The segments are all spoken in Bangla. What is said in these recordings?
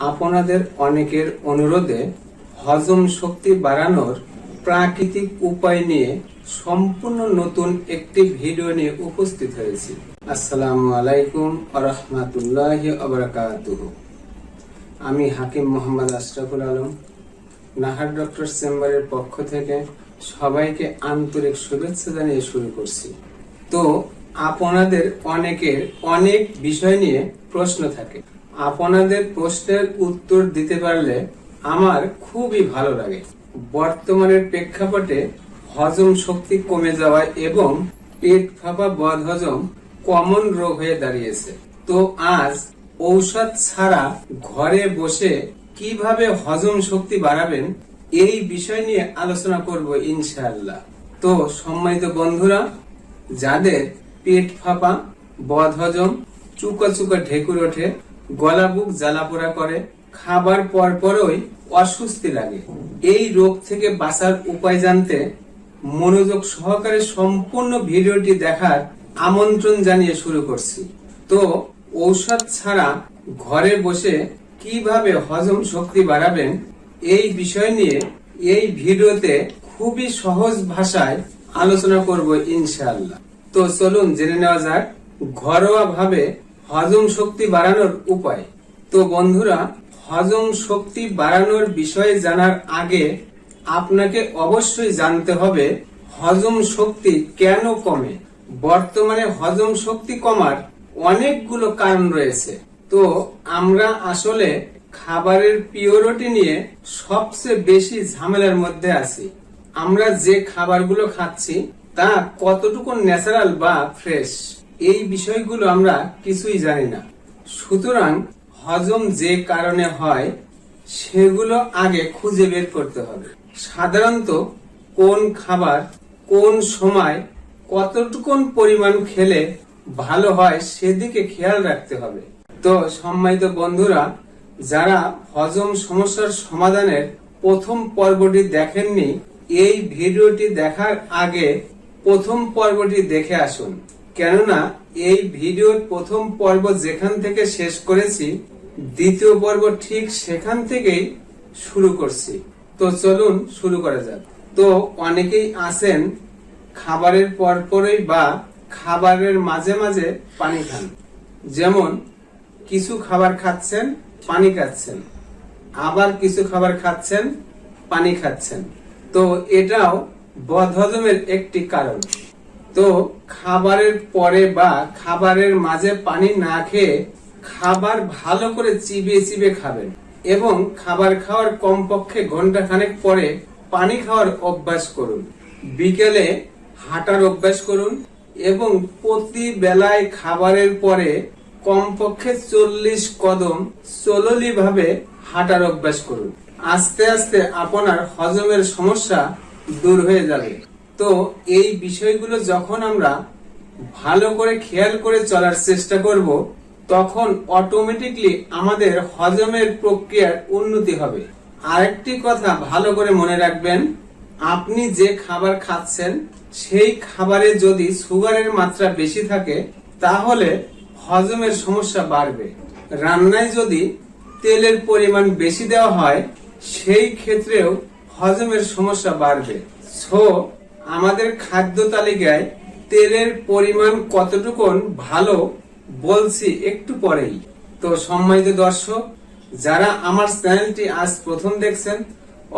আপনাদের অনেকের অনুরোধে হজম শক্তি বাড়ানোর প্রাকৃতিক উপায় নিয়ে সম্পূর্ণ নতুন একটি ভিডিও নিয়ে উপস্থিত হয়েছি। আসসালামু আলাইকুম আরহামাতুল্লাহ আবরাকাতুহ আমি হাকিম মোহাম্মদ আশরাফুল আলম, নাহার ডক্টর চেম্বারের পক্ষ থেকে সবাইকে আন্তরিক শুভেচ্ছা জানিয়ে শুরু করছি। তো, আপনাদের অনেকের অনেক বিষয় নিয়ে প্রশ্ন থাকে। আপনাদের প্রশ্নের উত্তর দিতে পারলে আমার খুবই ভালো লাগে। বর্তমানের প্রেক্ষাপটে হজম শক্তি কমে যাওয়া এবং পেট ফাঁপা বদ হজম কমন রোগ হয়ে দাঁড়িয়েছে। তো আজ ঔষধ ছাড়া ঘরে বসে কীভাবে হজম শক্তি বাড়াবেন এই বিষয় নিয়ে আলোচনা করব ইনশাআল্লাহ। তো সম্মানিত বন্ধুরা, যাদের পেট ফাঁপা বদ হজম চুকা চুকা ঢেকুর ওঠে গলা বুক জ্বালাপোড়া করে, খাবার পর পরই অস্বস্তি লাগে। এই রোগ থেকে বাঁচার উপায় জানতে মনোযোগ সহকারে সম্পূর্ণ ভিডিওটি দেখার আমন্ত্রণ জানিয়ে শুরু করছি। তো, ঔষধ ছাড়া ঘরে বসে কীভাবে হজম শক্তি বাড়াবেন এই বিষয় নিয়ে এই ভিডিওতে খুবই সহজ ভাষায় আলোচনা করব ইনশাআল্লাহ। তো চলুন জেনে নেওয়া যাক ঘরোয়া ভাবে হজম শক্তি বাড়ানোর উপায়। তো বন্ধুরা, হজম শক্তি বাড়ানোর বিষয়ে জানার আগে আপনাকে অবশ্যই জানতে হবে, হজম শক্তি কেন কমে? বর্তমানে হজম শক্তি কমার অনেকগুলো কারণ রয়েছে। তো আমরা আসলে খাবারের পিওরিটি নিয়ে সবচেয়ে বেশি ঝামেলার মধ্যে আছি। আমরা যে খাবারগুলো খাচ্ছি, তা কতটুকু ন্যাচারাল বা ফ্রেশ? এই বিষয়গুলো আমরা কিছুই জানি না। সুতরাং হজম যে কারণে হয়, সেগুলো আগে খুঁজে বের করতে হবে। সাধারণত কোন খাবার কোন সময় কতটুকুন পরিমাণ খেলে ভালো হয় সেদিকে খেয়াল রাখতে হবে। তো সম্মানিত বন্ধুরা, যারা হজম সমস্যার সমাধানের প্রথম পর্বটি দেখেননি, এই ভিডিওটি দেখার আগে প্রথম পর্বটি দেখে আসুন। কেননা, এই ভিডিওর প্রথম পর্ব যেখান থেকে শেষ করেছি, দ্বিতীয় পর্ব ঠিক সেখান থেকেই শুরু করছি। তো চলুন শুরু করা যাক। তো অনেকেই আছেন, খাবারের পরপরই বা খাবারের মাঝে মাঝে পানি খান। যেমন, কিছু খাবার খাচ্ছেন, পানি খাচ্ছেন। আবার কিছু খাবার খাচ্ছেন, পানি খাচ্ছেন। তো এটাও বদহজমের একটি কারণ। তো খাবারের পরে বা খাবারের মাঝে পানি না খেয়ে খাবার ভালো করে চিবিয়ে চিবিয়ে খাবেন এবং খাবার খাওয়ার কমপক্ষে ঘণ্টা খানেক পরে পানি খাওয়ার অভ্যাস করুন। বিকেলে হাঁটার অভ্যাস করুন এবং প্রতি বেলায় খাবারের পরে কমপক্ষে চল্লিশ কদম চললি ভাবে হাঁটার অভ্যাস করুন। আস্তে আস্তে আপনার হজমের সমস্যা দূর হয়ে যাবে। তো এই বিষয়গুলো যখন আমরা ভালো করে খেয়াল করে চলার চেষ্টা করব, তখন অটোমেটিকলি আমাদের হজমের প্রক্রিয়ার উন্নতি হবে। আরেকটি কথা ভালো করে মনে রাখবেন, আপনি যে খাবার খাচ্ছেন, সেই খাবারে যদি সুগারের মাত্রা বেশি থাকে, তাহলে হজমের সমস্যা বাড়বে। রান্নায় যদি তেলের পরিমাণ বেশি দেওয়া হয়, সেই ক্ষেত্রেও হজমের সমস্যা বাড়বে। সো আমাদের খাদ্য তালিকায় তেলের পরিমাণ কতটুকুন ভালো বলছি একটু পরেই। তো সম্মানিত দর্শক, যারা আমার চ্যানেলটি আজ প্রথম দেখছেন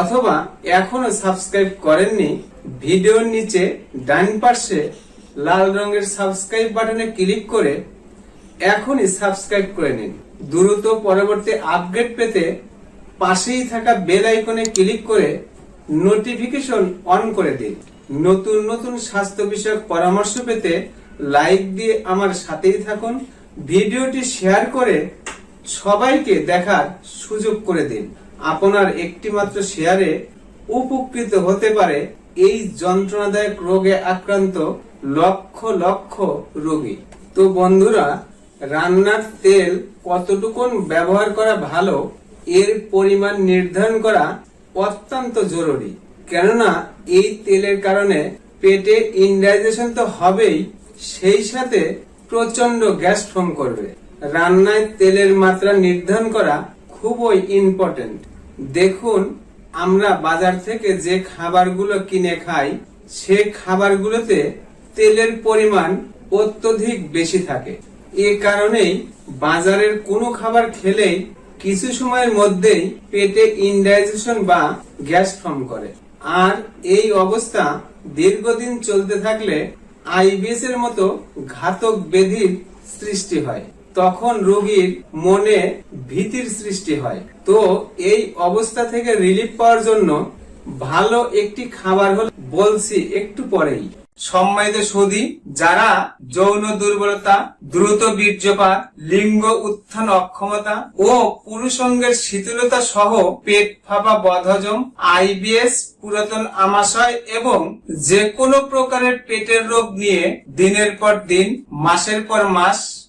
অথবা এখনও সাবস্ক্রাইব করেননি, ভিডিওর নিচে ডান পাশে লাল রঙের সাবস্ক্রাইব বাটনে ক্লিক করে এখনই সাবস্ক্রাইব করে নিন। দ্রুত পরবর্তী আপডেট পেতে পাশেই থাকা বেল আইকনে ক্লিক করে নোটিফিকেশন অন করে দিন। নতুন নতুন স্বাস্থ্য বিষয়ক পরামর্শ পেতে লাইক দিয়ে আমার সাথেই থাকুন। ভিডিওটি শেয়ার করে সবাইকে দেখার সুযোগ করে দিন। আপনার একটি মাত্র শেয়ারে উপকৃত হতে পারে এই যন্ত্রণাদায়ক রোগে আক্রান্ত লক্ষ লক্ষ রোগী। তো বন্ধুরা, রান্নার তেল কতটুকুন ব্যবহার করা ভালো? এর পরিমাণ নির্ধারণ করা অত্যন্ত জরুরি। কেননা এই তেলের কারণে পেটে ইনডাইজেশন তো হবেই, সেই সাথে প্রচণ্ড গ্যাস ফর্ম করবে। রান্নায় তেলের মাত্রা নির্ধারণ করা খুবই ইম্পর্টেন্ট দেখুন, আমরা বাজার থেকে যে খাবারগুলো কিনে খাই, সে খাবারগুলোতে তেলের পরিমাণ অত্যধিক বেশি থাকে। এ কারণেই বাজারের কোনো খাবার খেলেই কিছু সময়ের মধ্যেই পেটে ইনডাইজেশন বা গ্যাস ফর্ম করে। আর এই অবস্থা দীর্ঘদিন চলতে থাকলে আইবিএস এর মতো ঘাতক ব্যাধির সৃষ্টি হয়। তখন রোগীর মনে ভীতির সৃষ্টি হয়। তো এই অবস্থা থেকে রিলিফ পাওয়ার জন্য ভালো একটি খাবার হল বলছি একটু পরেই। সম্মানিত সৌদি যারা যৌন দুর্বলতা, দ্রুত বীর্যপাত, লিঙ্গ উত্থান অক্ষমতা ও পুরুষঙ্গের শীতলতা সহ পেট ফাঁপা বদহজম, আইবিএস, পুরাতন আমাশয় এবং যে কোনো প্রকারের পেটের রোগ নিয়ে দিনের পর দিন, মাসের পর মাস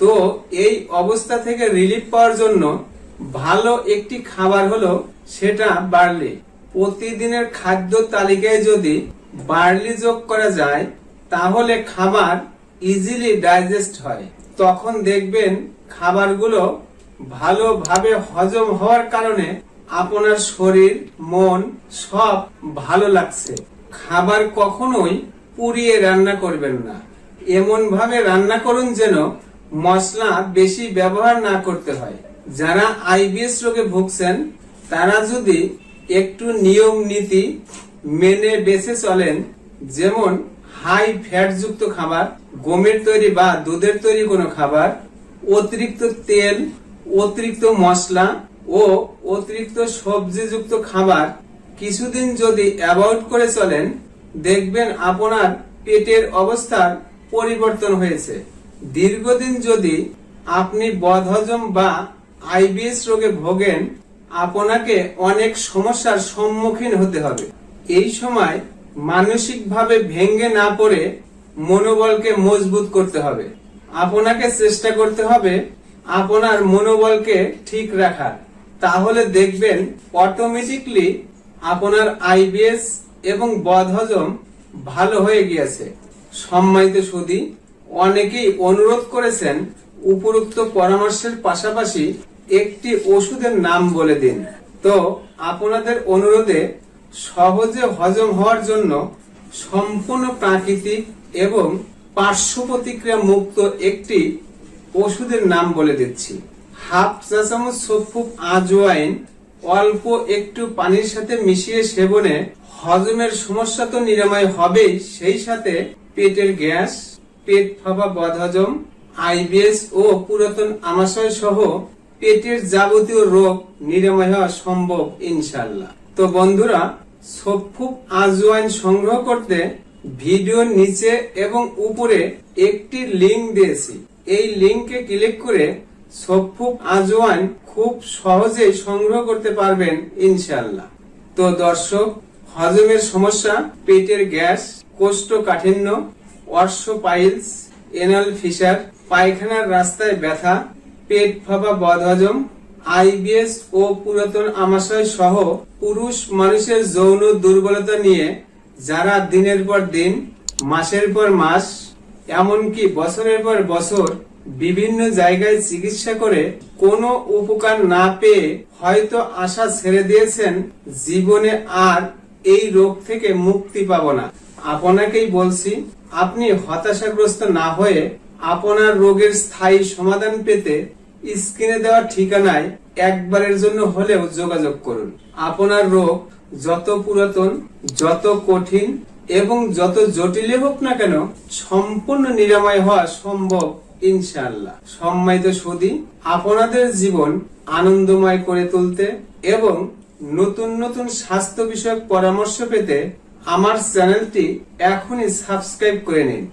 তো এই অবস্থা থেকে রিলিফ পাওয়ার জন্য ভালো একটি খাবার হলো সেটা বার্লি প্রতিদিনের খাদ্য তালিকায় যদি বার্লি যোগ করা যায়, তাহলে খাবার ইজিলি ডাইজেস্ট হয়। তখন দেখবেন খাবারগুলো ভালোভাবে হজম হওয়ার কারণে আপনার শরীর, মন সব ভালো লাগছে। খাবার কখনোই পুড়িয়ে রান্না করবেন না। এমন ভাবে রান্না করুন যেন মশলা বেশি ব্যবহার না করতে হয়। যারা আইবিএস রোগে ভুগছেন, তারা যদি একটু নিয়ম নীতি মেনে বেঁচে চলেন, যেমন হাই ফ্যাট যুক্ত খাবার, গমের তৈরি বা দুধের তৈরি কোনো খাবার, অতিরিক্ত তেল, অতিরিক্ত মশলা ও অতিরিক্ত সবজিযুক্ত খাবার কিছুদিন যদি অ্যাভয়েড করে চলেন, দেখবেন আপনার পেটের অবস্থার পরিবর্তন হয়েছে। দীর্ঘদিন যদি আপনি বদহজম বা আইবিএস রোগে ভোগেন, আপনাকে অনেক সমস্যার সম্মুখীন হতে হবে। এই সময় মানসিকভাবে ভেঙ্গে না পড়ে মনোবলকে মজবুত করতে হবে। আপনাকে চেষ্টা করতে হবে আপনার মনোবলকে ঠিক রাখার। তাহলে দেখবেন অটোমেটিকলি আপনার আইবিএস এবং বদহজম ভালো হয়ে গিয়েছে। সম্মানিত সুদী অনেকেই অনুরোধ করেছেন উপরোক্ত পরামর্শের পাশাপাশি একটি ওষুধের নাম বলে দিন। তো আপনাদের অনুরোধে সহজে হজম হওয়ার জন্য সম্পূর্ণ প্রাকৃতিক এবং পার্শ্ব প্রতিক্রিয়া মুক্ত একটি ওষুধের নাম বলে দিচ্ছি। হাফ চা চামচ সফুক আজওয়াইন অল্প একটু পানির সাথে মিশিয়ে সেবনে হজমের সমস্যা তো নিরাময় হবেই, সেই সাথে পেটের গ্যাস পেট ফাঁপা বদহজম আইবিএস ও পুরাতন আমাশয় সহ পেটের যাবতীয় রোগ নিরাময় হওয়া সম্ভব ইনশাল্লাহ তো বন্ধুরা সফুক আজওয়াইন সংগ্রহ করতে ভিডিওর নিচে এবং উপরে একটি লিংক দিয়েছি। এই লিংকে ক্লিক করে সফুক আজওয়াইন খুব সহজেই সংগ্রহ করতে পারবেন ইনশাল্লাহ তো দর্শক, হজমের সমস্যা, পেটের গ্যাস, কোষ্ঠকাঠিন্য অর্শোপাইলস এনাল ফিসার পায়খানার রাস্তায় ব্যথা, পেট ফাঁপা বদহজম, আইবিএস ও পুরাতন আমাশয় সহ পুরুষ মানুষের যৌন দুর্বলতা নিয়ে যারা দিনের পর দিন, মাসের পর মাস, এমনকি বছরের পর বছর বিভিন্ন জায়গায় চিকিৎসা করে কোনো উপকার না পেয়ে হয়তো আশা ছেড়ে দিয়েছেন, জীবনে আর এই রোগ থেকে মুক্তি পাব না। আপনাকেই বলছি আপনি হতাশাগ্রস্ত না হয়ে আপনার রোগের স্থায়ী সমাধান পেতে স্ক্রিনে দেওয়া ঠিকানায় একবারের জন্য হলেও যোগাযোগ করুন। আপনার রোগ যত পুরাতন, যত কঠিন এবং যত জটিলে হোক না কেন, সম্পূর্ণ নিরাময় হওয়া সম্ভব, ইনশাআল্লাহ। সম্মানিত সুদী, আপনাদের জীবন আনন্দময় করে তুলতে এবং নতুন নতুন স্বাস্থ্য বিষয়ক পরামর্শ পেতে আমার চ্যানেলটি এখনই সাবস্ক্রাইব করে নিন।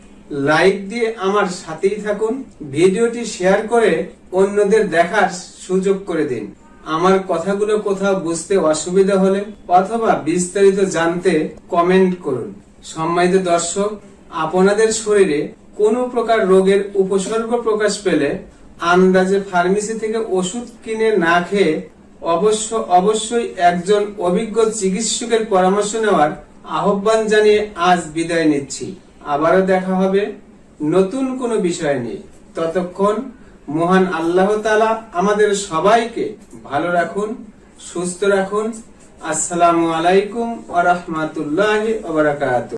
লাইক দিয়ে আমার সাথেই থাকুন। ভিডিওটি শেয়ার করে অন্যদের দেখার সুযোগ করে দিন। আমার কথাগুলো কোথাও বুঝতে অসুবিধা হলে অথবা বিস্তারিত জানতে কমেন্ট করুন। সম্মানিত দর্শক, আপনাদের শরীরে কোনো প্রকার রোগের উপসর্গ প্রকাশ পেলে আন্দাজে ফার্মেসি থেকে ওষুধ কিনে না খেয়ে অবশ্য অবশ্যই একজন অভিজ্ঞ চিকিৎসকের পরামর্শ নেওয়ার আহ্বান জানিয়ে আজ বিদায় নিচ্ছি। আবারও দেখা হবে নতুন কোনো বিষয় নিয়ে। ততক্ষণ মহান আল্লাহ তালা আমাদের সবাইকে ভালো রাখুন, সুস্থ রাখুন। আসসালামু আলাইকুম আ রহমতুল্লাহ